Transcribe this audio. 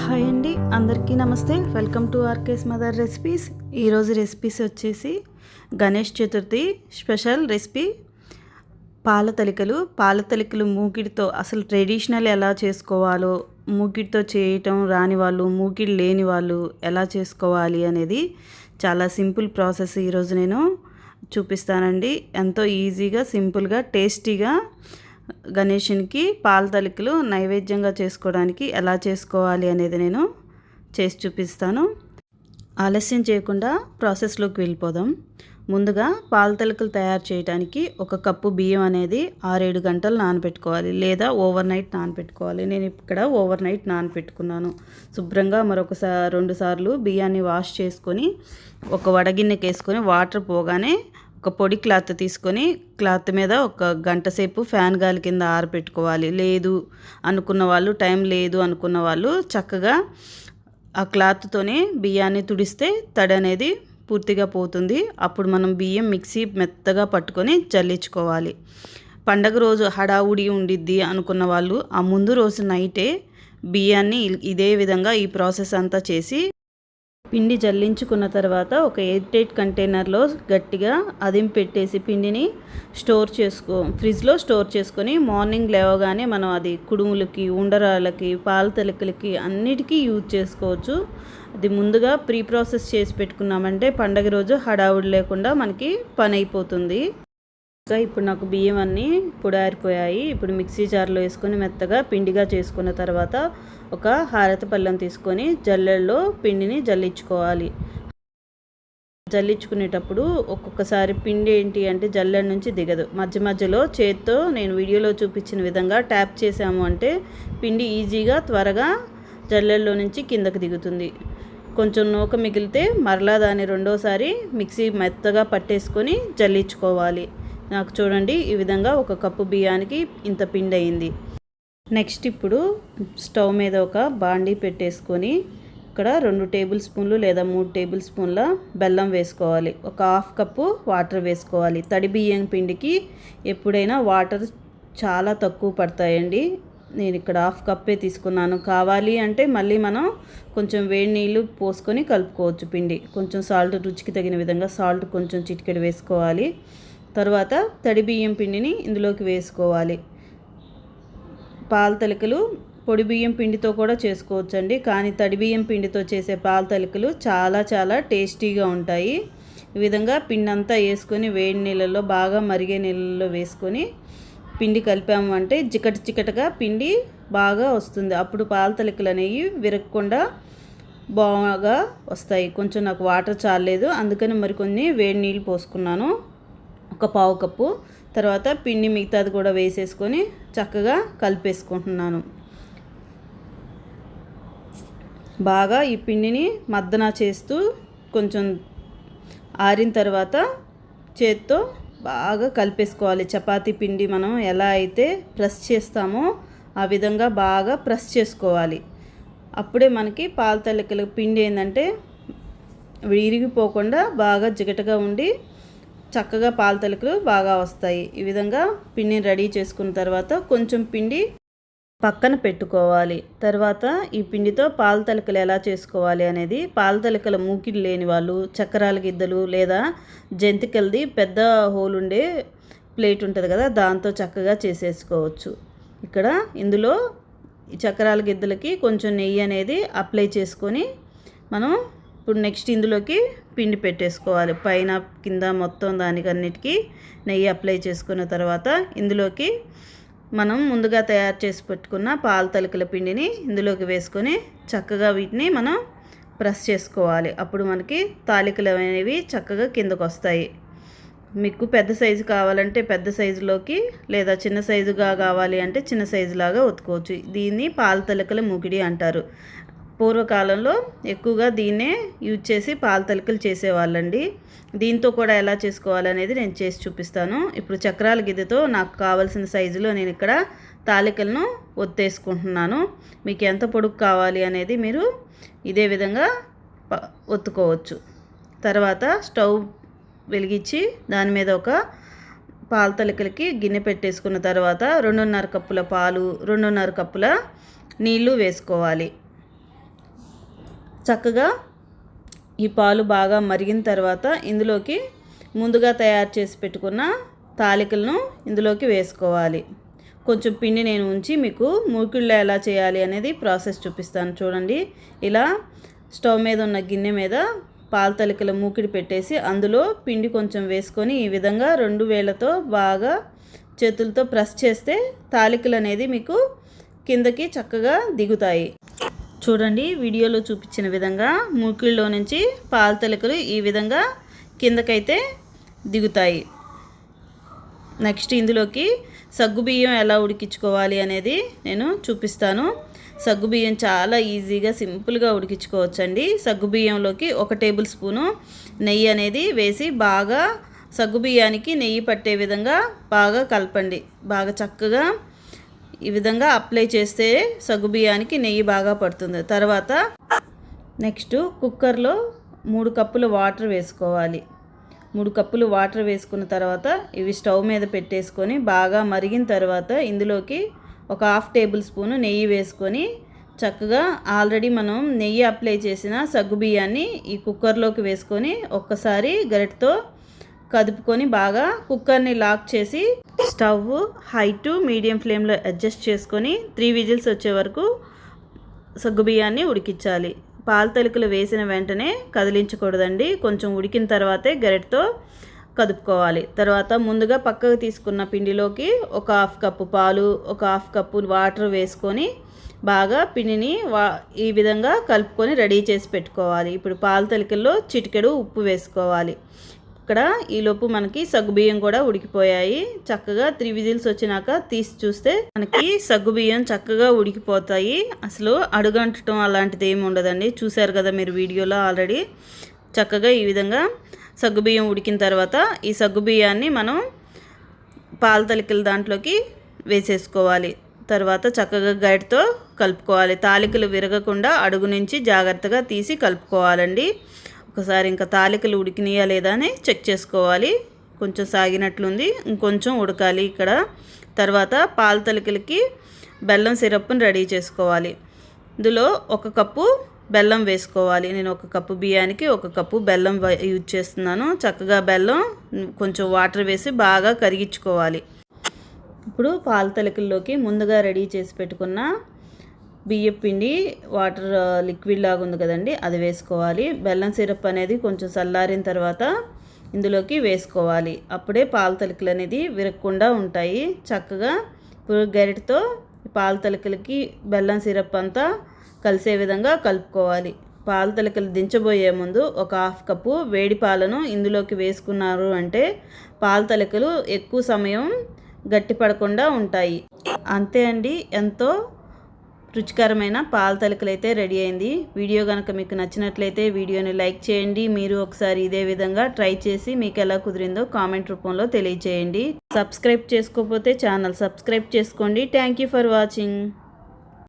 Hi అండి అందరికీ నమస్తే. Welcome to RK's mother recipes. ఈరోజు రెసిపీస్ వచ్చేసి గణేష్ చతుర్థి స్పెషల్ రెసిపీ. పాల తలికలు పాల తలికలు మూకిడితో అసలు ట్రెడిషనల్ ఎలా చేసుకోవాలో మూకిడితో చేయటం రాని వాళ్ళు మూకిడి లేని వాళ్ళు ఎలా చేసుకోవాలి అనేది చాలా సింపుల్ ప్రాసెస్ ఈరోజు నేను చూపిస్తానండి. ఎంతో ఈజీగా సింపుల్గా టేస్టీగా గణేషునికి పాల తలికలు నైవేద్యంగా చేసుకోవడానికి ఎలా చేసుకోవాలి అనేది నేను చేసి చూపిస్తాను. ఆలస్యం చేయకుండా ప్రాసెస్లోకి వెళ్ళిపోదాం. ముందుగా పాల తలికలు తయారు చేయడానికి ఒక కప్పు బియ్యం అనేది ఆరేడు గంటలు నానబెట్టుకోవాలి లేదా ఓవర్ నైట్ నానబెట్టుకోవాలి. నేను ఇక్కడ ఓవర్ నైట్ నానబెట్టుకున్నాను. శుభ్రంగా మరొకసారి రెండు సార్లు బియ్యాన్ని వాష్ చేసుకొని ఒక వడగిన్నెకి వేసుకొని వాటర్ పోగానే ఒక పొడి క్లాత్ తీసుకొని క్లాత్ మీద ఒక గంట సేపు ఫ్యాన్ గాలి కింద ఆరబెట్టుకోవాలి లేదు అనుకున్న వాళ్ళు టైం లేదు అనుకున్న వాళ్ళు చక్కగా ఆ క్లాత్తోనే బియ్యాన్ని తుడిస్తే తడి అనేది పూర్తిగా పోతుంది. అప్పుడు మనం బియ్యం మిక్సీ మెత్తగా పట్టుకొని జల్లించుకోవాలి పండగ రోజు హడావుడి ఉండిద్ది అనుకున్న వాళ్ళు ఆ ముందు రోజు నైటే బియ్యాన్ని ఇదే విధంగా ఈ ప్రాసెస్ అంతా చేసి పిండి జల్లించుకున్న తర్వాత ఒక ఎయిర్ ఎయిట్ కంటైనర్లో గట్టిగా అదిం పెట్టేసి పిండిని స్టోర్ చేసుకో ఫ్రిడ్జ్లో స్టోర్ చేసుకొని మార్నింగ్ లేవగానే మనం అది కుడుములకి ఉండరాలకి పాల తలకలకి అన్నిటికీ యూజ్ చేసుకోవచ్చు. అది ముందుగా ప్రీ ప్రాసెస్ చేసి పెట్టుకున్నామంటే పండగ రోజు హడావుడి లేకుండా మనకి పని అయిపోతుంది. ఇంకా ఇప్పుడు నాకు బియ్యం అన్నీ పొడారిపోయాయి ఇప్పుడు మిక్సీ జార్లో వేసుకొని మెత్తగా పిండిగా చేసుకున్న తర్వాత ఒక హారత పళ్ళెం తీసుకొని జల్లెల్లో పిండిని జల్లించుకోవాలి. జల్లించుకునేటప్పుడు ఒక్కొక్కసారి పిండి ఏంటి అంటే జల్లెడ నుంచి దిగదు. మధ్య మధ్యలో చేత్తో నేను వీడియోలో చూపించిన విధంగా ట్యాప్ చేసాము అంటే పిండి ఈజీగా త్వరగా జల్లెల్లో నుంచి కిందకు దిగుతుంది. కొంచెం నూక మిగిలితే మరలా దాన్ని రెండోసారి మిక్సీ మెత్తగా పట్టేసుకొని జల్లించుకోవాలి. నాకు చూడండి ఈ విధంగా ఒక కప్పు బియ్యానికి ఇంత పిండి అయింది నెక్స్ట్ ఇప్పుడు స్టవ్ మీద ఒక బాండీ పెట్టేసుకొని ఇక్కడ రెండు టేబుల్ స్పూన్లు లేదా మూడు టేబుల్ స్పూన్ల బెల్లం వేసుకోవాలి. ఒక హాఫ్ కప్పు వాటర్ వేసుకోవాలి. తడి బియ్యం పిండికి ఎప్పుడైనా వాటర్ చాలా తక్కువ పడతాయండి. నేను ఇక్కడ హాఫ్ కప్పే తీసుకున్నాను. కావాలి అంటే మళ్ళీ మనం కొంచెం వేడి నీళ్ళు పోసుకొని కలుపుకోవచ్చు పిండి. కొంచెం సాల్ట్ రుచికి తగిన విధంగా సాల్ట్ కొంచెం చిటికెడు వేసుకోవాలి. తర్వాత తడి బియ్యం పిండిని ఇందులోకి వేసుకోవాలి. పాల తలికలు పొడి బియ్యం పిండితో కూడా చేసుకోవచ్చండి. కానీ తడి బియ్యం పిండితో చేసే పాల తలికలు చాలా చాలా టేస్టీగా ఉంటాయి. ఈ విధంగా పిండి అంతా వేసుకొని వేడి నీళ్ళల్లో బాగా మరిగే నీళ్ళల్లో వేసుకొని పిండి కలిపాము అంటే చికట చికటగా పిండి బాగా వస్తుంది. అప్పుడు పాల తలికలు అనేవి విరగకుండా బాగా వస్తాయి. కొంచెం నాకు వాటర్ చాలేదు అందుకని మరికొన్ని వేడి నీళ్ళు పోసుకున్నాను. ఒక పావు కప్పు. తర్వాత పిండి మిగతాది కూడా వేసేసుకొని చక్కగా కలిపేసుకుంటున్నాను. బాగా ఈ పిండిని మద్దన చేస్తూ కొంచెం ఆరిన తర్వాత చేత్తో బాగా కలిపేసుకోవాలి. చపాతీ పిండి మనం ఎలా అయితే ప్రెస్ చేస్తామో ఆ విధంగా బాగా ప్రెస్ చేసుకోవాలి. అప్పుడే మనకి పాల తల్లికల పిండి ఏంటంటే విరిగిపోకుండా బాగా జిగటగా ఉండి చక్కగా పాల తలుకులు బాగా వస్తాయి. ఈ విధంగా పిండిని రెడీ చేసుకున్న తర్వాత కొంచెం పిండి పక్కన పెట్టుకోవాలి. తర్వాత ఈ పిండితో పాల తలకలు ఎలా చేసుకోవాలి అనేది పాల తలకల మూకిడి లేని వాళ్ళు చక్రాల గిద్దలు లేదా జంతికలది పెద్ద హోల్ ఉండే ప్లేట్ ఉంటుంది కదా దాంతో చక్కగా చేసేసుకోవచ్చు. ఇక్కడ ఇందులో ఈ చక్రాల గిద్దలకి కొంచెం నెయ్యి అనేది అప్లై చేసుకొని మనం ఇప్పుడు నెక్స్ట్ ఇందులోకి పిండి పెట్టేసుకోవాలి. పైన కింద మొత్తం దానికన్నిటికీ నెయ్యి అప్లై చేసుకున్న తర్వాత ఇందులోకి మనం ముందుగా తయారు చేసి పెట్టుకున్న పాల తలకల పిండిని ఇందులోకి వేసుకొని చక్కగా వీటిని మనం ప్రెస్ చేసుకోవాలి. అప్పుడు మనకి తాలికలు అనేవి చక్కగా కిందకు వస్తాయి మీకు పెద్ద సైజు కావాలంటే పెద్ద సైజులోకి లేదా చిన్న సైజుగా కావాలి అంటే చిన్న సైజులాగా ఉతుకోవచ్చు దీన్ని పాల తలకల ముగిడి అంటారు. పూర్వకాలంలో ఎక్కువగా దీన్నే యూజ్ చేసి పాల తలికలు చేసేవాళ్ళండి. దీంతో కూడా ఎలా చేసుకోవాలనేది నేను చేసి చూపిస్తాను. ఇప్పుడు చక్రాల గిద్దెతో నాకు కావాల్సిన సైజులో నేను ఇక్కడ తాలికలను ఒత్తేసుకుంటున్నాను. మీకు ఎంత పొడుగు కావాలి అనేది మీరు ఇదే విధంగా ఒత్తుకోవచ్చు. తర్వాత స్టవ్ వెలిగించి దాని మీద ఒక పాల తలికలకి గిన్నె పెట్టేసుకున్న తర్వాత రెండున్నర కప్పుల పాలు రెండున్నర కప్పుల నీళ్ళు వేసుకోవాలి. చక్కగా ఈ పాలు బాగా మరిగిన తర్వాత ఇందులోకి ముందుగా తయారు చేసి పెట్టుకున్న తాలికలను ఇందులోకి వేసుకోవాలి. కొంచెం పిండి నేను ఉంచి మీకు మూకిళ్ళ ఎలా చేయాలి అనేది ప్రాసెస్ చూపిస్తాను. చూడండి ఇలా స్టవ్ మీద ఉన్న గిన్నె మీద పాల తలికల మూకిడి పెట్టేసి అందులో పిండి కొంచెం వేసుకొని ఈ విధంగా రెండు వేలతో బాగా చేతులతో ప్రెస్ చేస్తే తాలికలు అనేది మీకు కిందకి చక్కగా దిగుతాయి. చూడండి వీడియోలో చూపించిన విధంగా మూకిళ్ళలో నుంచి పాల ఈ విధంగా కిందకైతే దిగుతాయి. నెక్స్ట్ ఇందులోకి సగ్గుబియ్యం ఎలా ఉడికించుకోవాలి అనేది నేను చూపిస్తాను. సగ్గుబియ్యం చాలా ఈజీగా సింపుల్గా ఉడికించుకోవచ్చండి. సగ్గుబియ్యంలోకి ఒక టేబుల్ స్పూను నెయ్యి అనేది వేసి బాగా సగ్గుబియ్యానికి నెయ్యి పట్టే విధంగా బాగా కలపండి. బాగా చక్కగా ఈ విధంగా అప్లై చేస్తే సగ్గుబియ్యానికి నెయ్యి బాగా పడుతుంది. తర్వాత నెక్స్ట్ కుక్కర్లో మూడు కప్పులు వాటర్ వేసుకోవాలి. మూడు కప్పులు వాటర్ వేసుకున్న తర్వాత ఇవి స్టవ్ మీద పెట్టేసుకొని బాగా మరిగిన తర్వాత ఇందులోకి ఒక హాఫ్ టేబుల్ స్పూను నెయ్యి వేసుకొని చక్కగా ఆల్రెడీ మనం నెయ్యి అప్లై చేసిన సగ్గుబియ్యాన్ని ఈ కుక్కర్లోకి వేసుకొని ఒక్కసారి గరిటతో కదుపుకొని బాగా కుక్కర్ని లాక్ చేసి స్టవ్ హై టు మీడియం ఫ్లేమ్లో అడ్జస్ట్ చేసుకొని త్రీ విజిల్స్ వచ్చే వరకు సగ్గుబియ్యాన్ని ఉడికించాలి. పాల తలుకులు వేసిన వెంటనే కదిలించకూడదండి. కొంచెం ఉడికిన తర్వాతే గరిటతో కదుపుకోవాలి. తర్వాత ముందుగా పక్కకు తీసుకున్న పిండిలోకి ఒక హాఫ్ కప్పు పాలు ఒక హాఫ్ కప్పు వాటర్ వేసుకొని బాగా పిండిని వా ఈ విధంగా కలుపుకొని రెడీ చేసి పెట్టుకోవాలి. ఇప్పుడు పాల తలికల్లో చిటికెడు ఉప్పు వేసుకోవాలి. ఇక్కడ ఈలోపు మనకి సగ్గుబియ్యం కూడా ఉడికిపోయాయి. చక్కగా త్రీ విజిల్స్ వచ్చినాక తీసి చూస్తే మనకి సగ్గుబియ్యం చక్కగా ఉడికిపోతాయి. అసలు అడుగంటడం అలాంటిది ఏమి ఉండదండి. చూశారు కదా మీరు వీడియోలో ఆల్రెడీ. చక్కగా ఈ విధంగా సగ్గుబియ్యం ఉడికిన తర్వాత ఈ సగ్గుబియ్యాన్ని మనం పాల తలికల దాంట్లోకి వేసేసుకోవాలి. తర్వాత చక్కగా గైడ్తో కలుపుకోవాలి. తాలికలు విరగకుండా అడుగు నుంచి జాగ్రత్తగా తీసి కలుపుకోవాలండి. ఒకసారి ఇంకా తాలికలు ఉడికినాయా లేదా అని చెక్ చేసుకోవాలి. కొంచెం సాగినట్లుంది. ఇంకొంచెం ఉడకాలి ఇక్కడ. తర్వాత పాల తలికలకి బెల్లం సిరప్ని రెడీ చేసుకోవాలి. ఇందులో ఒక కప్పు బెల్లం వేసుకోవాలి. నేను ఒక కప్పు బియ్యానికి ఒక కప్పు బెల్లం యూజ్ చేస్తున్నాను. చక్కగా బెల్లం కొంచెం వాటర్ వేసి బాగా కరిగించుకోవాలి. ఇప్పుడు పాల తలికల్లోకి ముందుగా రెడీ చేసి పెట్టుకున్న బియ్యం పిండి వాటర్ లిక్విడ్ లాగా ఉంది కదండి అది వేసుకోవాలి. బెల్లం సిరప్ అనేది కొంచెం చల్లారిన తర్వాత ఇందులోకి వేసుకోవాలి. అప్పుడే పాల తలికలు అనేది విరగకుండా ఉంటాయి. చక్కగా ఇప్పుడు గరిటతో పాల తలికలకి బెల్లం సిరప్ అంతా కలిసే విధంగా కలుపుకోవాలి. పాల తలికలు దించబోయే ముందు ఒక హాఫ్ కప్పు వేడి పాలను ఇందులోకి వేసుకున్నారు అంటే పాల తలికలు ఎక్కువ సమయం గట్టిపడకుండా ఉంటాయి. అంతే అండి. ఎంతో రుచికరమైన పాల తలకలు అయితే రెడీ అయింది. వీడియో కనుక మీకు నచ్చినట్లయితే వీడియోని లైక్ చేయండి. మీరు ఒకసారి ఇదే విధంగా ట్రై చేసి మీకు ఎలా కుదిరిందో కామెంట్ రూపంలో తెలియచేయండి సబ్స్క్రైబ్ చేసుకోకపోతే ఛానల్ సబ్స్క్రైబ్ చేసుకోండి. Thank you for watching.